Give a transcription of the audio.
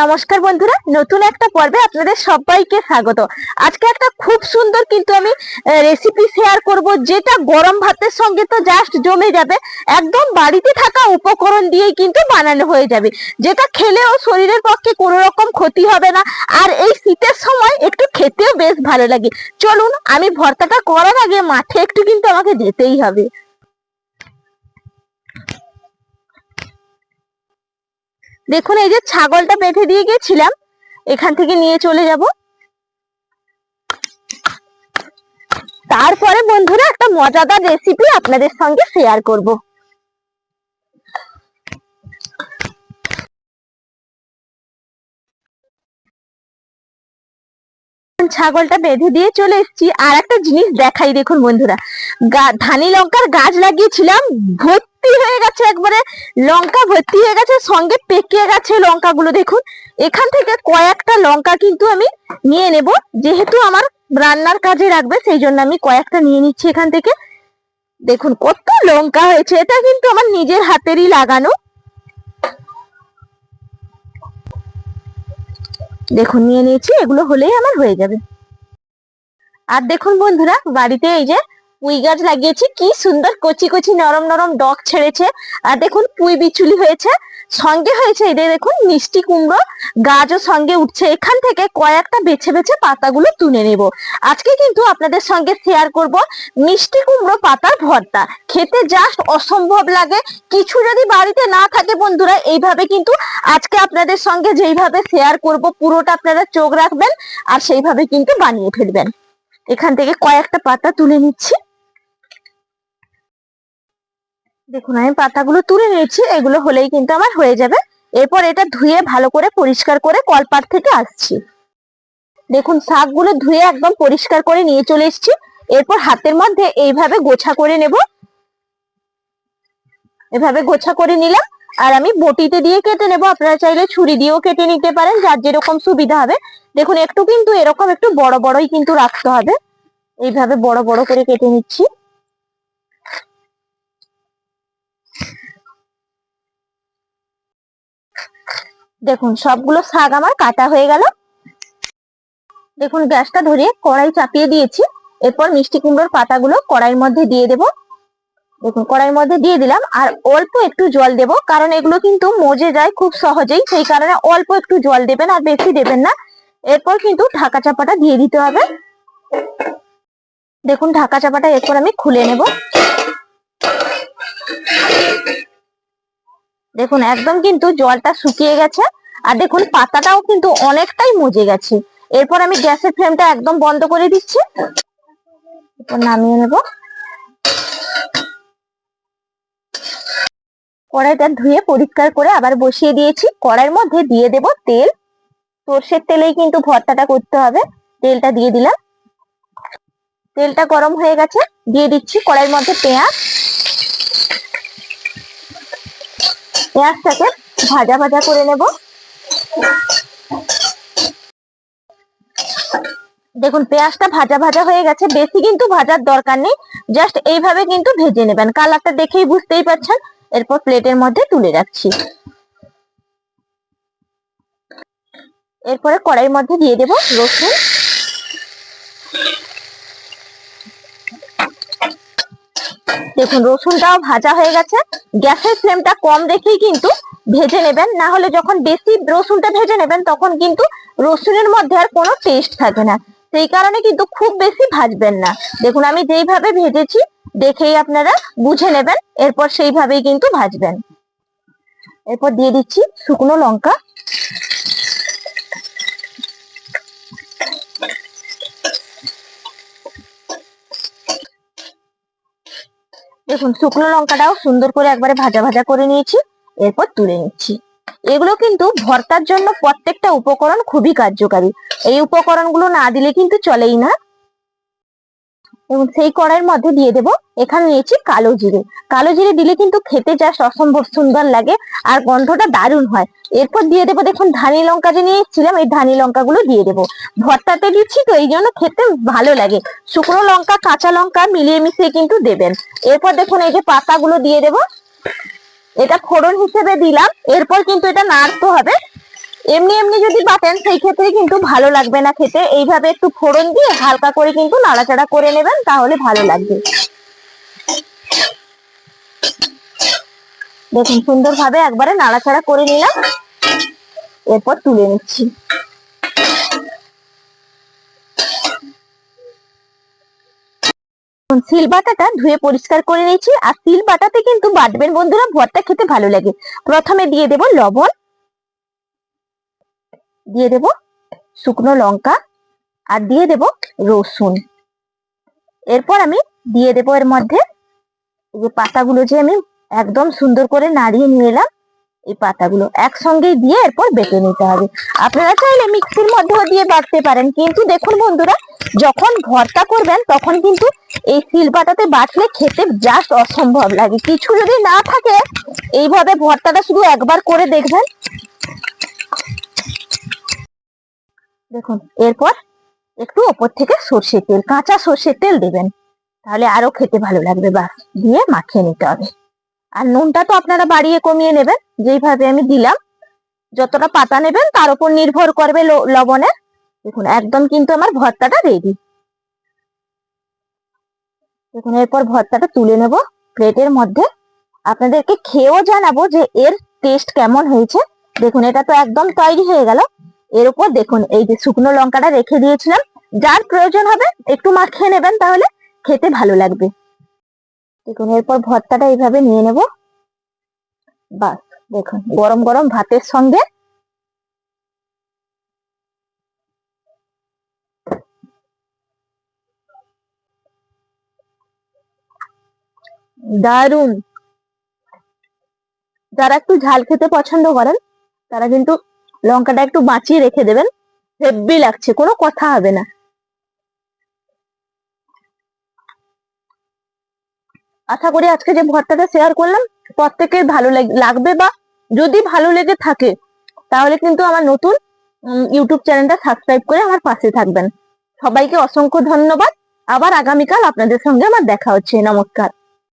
নমস্কার বন্ধুরা, নতুন একটা পর্বে আপনাদের সবাইকে স্বাগত। আজকে একটা খুব সুন্দর কিন্তু আমি রেসিপি শেয়ার করব, যেটা গরম ভাতের সঙ্গে তো জাস্ট জমে যাবে। একদম বাড়িতে থাকা উপকরণ দিয়েই কিন্তু বানানো হয়ে যাবে। যেটা খেলেও শরীরের পক্ষে কোনো রকম ক্ষতি হবে না। আর এই শীতের সময় একটু খেতেও বেশ ভালো লাগে। চলুন, আমি ভর্তাটা করার আগে মাঠে একটু কিন্তু আমাকে যেতেই হবে। দেখুন, এই যে ছাগলটা বেঁধে দিয়ে গেছিলাম, এখান থেকে নিয়ে চলে যাব। তারপরে বন্ধুরা, একটা মজাদার রেসিপি আপনাদের সঙ্গে শেয়ার করব। ছাগলটা বেঁধে দিয়ে চলে এসেছি। আর একটা জিনিস দেখাই দেখুন বন্ধুরা ধানি লঙ্কার গাছ লাগিয়েছিলাম, ভর্তি একবারে লঙ্কা ভর্তি হয়ে গেছে, সঙ্গে পেকে গেছে লঙ্কাগুলো দেখুন। এখান থেকে কয়েকটা লঙ্কা কিন্তু আমি নিয়ে নেব, যেহেতু আমার রান্নার কাজে রাখবে সেই জন্য আমি কয়েকটা নিয়ে নিচ্ছি এখান থেকে। দেখুন কত লঙ্কা হয়েছে, এটা কিন্তু আমার নিজের হাতেরই লাগানো। দেখুন, নিয়ে নিয়েছি, এগুলো হলেই আমার হয়ে যাবে। আর দেখুন বন্ধুরা, বাড়িতে এই যে পুঁই গাছ লাগিয়েছি, কি সুন্দর কচি কচি নরম নরম ডগ ছেড়েছে। আর দেখুন, পুঁই বিচুলি হয়েছে, সঙ্গে হয়েছে এদের দেখুন, মিষ্টি কুমড়ো গাছও সঙ্গে উঠছে। এখান থেকে কয়েকটা বেছে বেছে পাতাগুলো তুলে নেব। আজকে কিন্তু আপনাদের সঙ্গে শেয়ার করব মিষ্টি কুমড়ো পাতার ভর্তা। খেতে জাস্ট অসম্ভব লাগে। কিছু যদি বাড়িতে না থাকে বন্ধুরা, এইভাবে কিন্তু আজকে আপনাদের সঙ্গে যেইভাবে শেয়ার করব, পুরোটা আপনারা চোখ রাখবেন আর সেইভাবে কিন্তু বানিয়ে ফেলবেন। এখান থেকে কয়েকটা পাতা তুলে নিচ্ছি। দেখুন, আমি পাতাগুলো তুলে নিয়েছি, এগুলো হলেই কিন্তু আমার হয়ে যাবে। এরপর এটা ধুয়ে ভালো করে পরিষ্কার করে কলপাট থেকে আসছি। দেখুন, শাকগুলো ধুয়ে একদম পরিষ্কার করে নিয়ে চলে এসেছি। এরপর হাতের মধ্যে এইভাবে গোছা করে নেব। এভাবে গোছা করে নিলাম। আর আমি বটিতে দিয়ে কেটে নেব। আপনারা চাইলে ছুরি দিয়েও কেটে নিতে পারেন, যার যেরকম সুবিধা হবে। দেখুন, একটু কিন্তু এরকম একটু বড় বড়ই কিন্তু রাখতে হবে। এইভাবে বড় বড় করে কেটে নিচ্ছি। দেখুন, সবগুলো শাক আমার কাটা হয়ে গেল। দেখুন, গ্যাসটা ধরিয়ে কড়াই চাপিয়ে দিয়েছি। এরপর মিষ্টি কুমড়োর পাতাগুলো কড়াইয়ের মধ্যে দিয়ে দেব। দেখুন, কড়াইয়ের মধ্যে দিয়ে দিলাম। আর অল্প একটু জল দেব, কারণ এগুলো কিন্তু মজে যায় খুব সহজেই। সেই কারণে অল্প একটু জল দেবেন আর বেশি দেবেন না। এরপর কিন্তু ঢাকা চাপাটা দিয়ে দিতে হবে। দেখুন, ঢাকা চাপাটা এরপর আমি খুলে নেব। দেখুন, একদম কিন্তু জলটা শুকিয়ে গেছে। আর দেখুন, পাতাটাও কিন্তু অনেকটাই মজে গেছে। এরপর আমি গ্যাসের ফ্লেমটা একদম বন্ধ করে দিচ্ছি। এরপর নামিয়ে নেব। কড়াইটা ধুয়ে পরিষ্কার করে আবার বসিয়ে দিয়েছি। কড়াইয়ের মধ্যে দিয়ে দেব তেল। সর্ষের তেলেই কিন্তু ভর্তাটা করতে হবে। তেলটা দিয়ে দিলাম। তেলটা গরম হয়ে গেছে। দিয়ে দিচ্ছি কড়াইয়ের মধ্যে পেঁয়াজ। পেঁয়াজটাকে ভাজা ভাজা করে নেব। দেখুন, পেঁয়াজটা ভাজা ভাজা হয়ে গেছে। বেশি কিন্তু ভাজার দরকার নেই। জাস্ট এইভাবে কিন্তু ভেজে নেবেন। কালারটা দেখেই বুঝতেই পারছেন। এরপর প্লেটের মধ্যে তুলে রাখছি। এরপরে কড়াইয়ের মধ্যে দিয়ে দেব রসুন। দেখুন, রসুনটাও ভাজা হয়ে গেছে। গ্যাসের ফ্লেমটা কম রেখেই কিন্তু ভেজে নেবেন। না হলে যখন বেশি রসুনটা ভেজে নেবেন, তখন কিন্তু রসুনের মধ্যে আর কোনো টেস্ট থাকে না। সেই কারণে কিন্তু খুব বেশি ভাজবেন না। দেখুন, আমি যেইভাবে ভেজেছি, দেখেই আপনারা বুঝে নেবেন। এরপর সেইভাবেই কিন্তু ভাজবেন। এরপর দিয়ে দিচ্ছি শুকনো লঙ্কা। দেখুন, শুকনো লঙ্কাটাও সুন্দর করে একবারে ভাজা ভাজা করে নিয়েছি, এরপর তুলে নিচ্ছি। এগুলো কিন্তু ভর্তার জন্য প্রত্যেকটা উপকরণ খুবই কার্যকারী। এই উপকরণগুলো না দিলে কিন্তু চলেই না। এবং সেই কড়াইয়ের মধ্যে দিয়ে দেব এখানে নিয়েছি কালো জিরে। কালো জিরে দিলে কিন্তু খেতে জাস্ট অসম্ভব সুন্দর লাগে আর গন্ধটা দারুণ হয়। এরপর দিয়ে দেবো দেখুন ধানি লঙ্কা যে নিয়ে এসেছিলাম এই ধানি লঙ্কাগুলো দিয়ে দেবো। ভর্তাতে দিচ্ছি তো এই জন্য খেতে ভালো লাগে। শুকনো লঙ্কা, কাঁচা লঙ্কা মিলিয়ে মিশিয়ে কিন্তু দেবেন। এরপর দেখুন এই যে পাতাগুলো দিয়ে দেবো। এটা ফোড়ন হিসেবে দিলাম। এরপর কিন্তু এটা নাড়তে হবে। এমনি এমনি যদি বাটেন, সেই ক্ষেত্রে কিন্তু ভালো লাগবে না খেতে। এইভাবে একটু ফোড়ন দিয়ে হালকা করে কিন্তু নাড়াচাড়া করে নেবেন, তাহলে ভালো লাগবে। দেখুন, সুন্দরভাবে একবারে নাড়াচাড়া করে নিলাম। এরপর তুলে নিচ্ছি। সিল বাটাটা ধুয়ে পরিষ্কার করে নিয়েছি। আর সিল বাটাতে কিন্তু বাটবেন বন্ধুরা ভরটা খেতে ভালো লাগে। প্রথমে দিয়ে দেব লবণ। দিয়ে দেব শুকনো লঙ্কা আর দিয়ে দেব রসুন। এরপর আমি দিয়ে দেব এর মধ্যে যে পাতাগুলো যে আমি একদম সুন্দর করে নাড়িয়ে নিয়ে এলাম, এই পাতাগুলো একসঙ্গেই দিয়ে এরপর বেটে নিতে হবে। আপনারা চাইলে মিক্সির মধ্যেও দিয়ে বাটতে পারেন, কিন্তু দেখুন বন্ধুরা, যখন ভর্তা করবেন তখন কিন্তু এই শিল পাতাতে বাটলে খেতে জাস্ট অসম্ভব লাগে। কিছু যদি না থাকে, এইভাবে ভর্তাটা শুধু একবার করে দেখবেন দেখুন, এরপর একটু ওপর থেকে সর্ষের তেল, কাঁচা সর্ষের তেল দেবেন। তাহলে আরও খেতে ভালো লাগবে, বাস। দিয়ে মাখিয়ে নিতে হবে। আর নুনটা তো আপনারা বাড়িয়ে কমিয়ে নেবেন, যেইভাবে আমি দিলাম। যতটা পাতা নেবেন, তার উপর নির্ভর করবে লবণের। দেখুন, একদম কিন্তু আমার ভর্তাটা রেডি দেখুন, এরপর ভর্তাটা তুলে নেব প্লেটের মধ্যে। আপনাদেরকে খেয়েও জানাব যে এর টেস্ট কেমন হয়েছে। দেখুন, এটা তো একদম তৈরি হয়ে গেল। এর উপর দেখুন, এই যে শুকনো লঙ্কাটা রেখে দিয়েছিলাম। যার প্রয়োজন হবে, একটু মাখিয়ে নেবেন তাহলে খেতে ভালো লাগবে। দেখুন, এরপর ভর্তাটা এইভাবে নিয়ে নেব। বাস, দেখুন, গরম গরম ভাতের সঙ্গে দারুণ যারা একটু ঝাল খেতে পছন্দ করেন, তারা কিন্তু লঙ্কাটা একটু বাঁচিয়ে রেখে দেবেন। হেব্বি লাগছে, কোনো কথা হবে না। আশা করি আজকে যে ভর্তাটা শেয়ার করলাম, প্রত্যেকের ভালো লাগ- লাগবে বা যদি ভালো লেগে থাকে, তাহলে কিন্তু আমার নতুন ইউটিউব চ্যানেলটা সাবস্ক্রাইব করে আমার পাশে থাকবেন। সবাইকে অসংখ্য ধন্যবাদ। আবার আগামীকাল আপনাদের সঙ্গে আমার দেখা হচ্ছে। নমস্কার।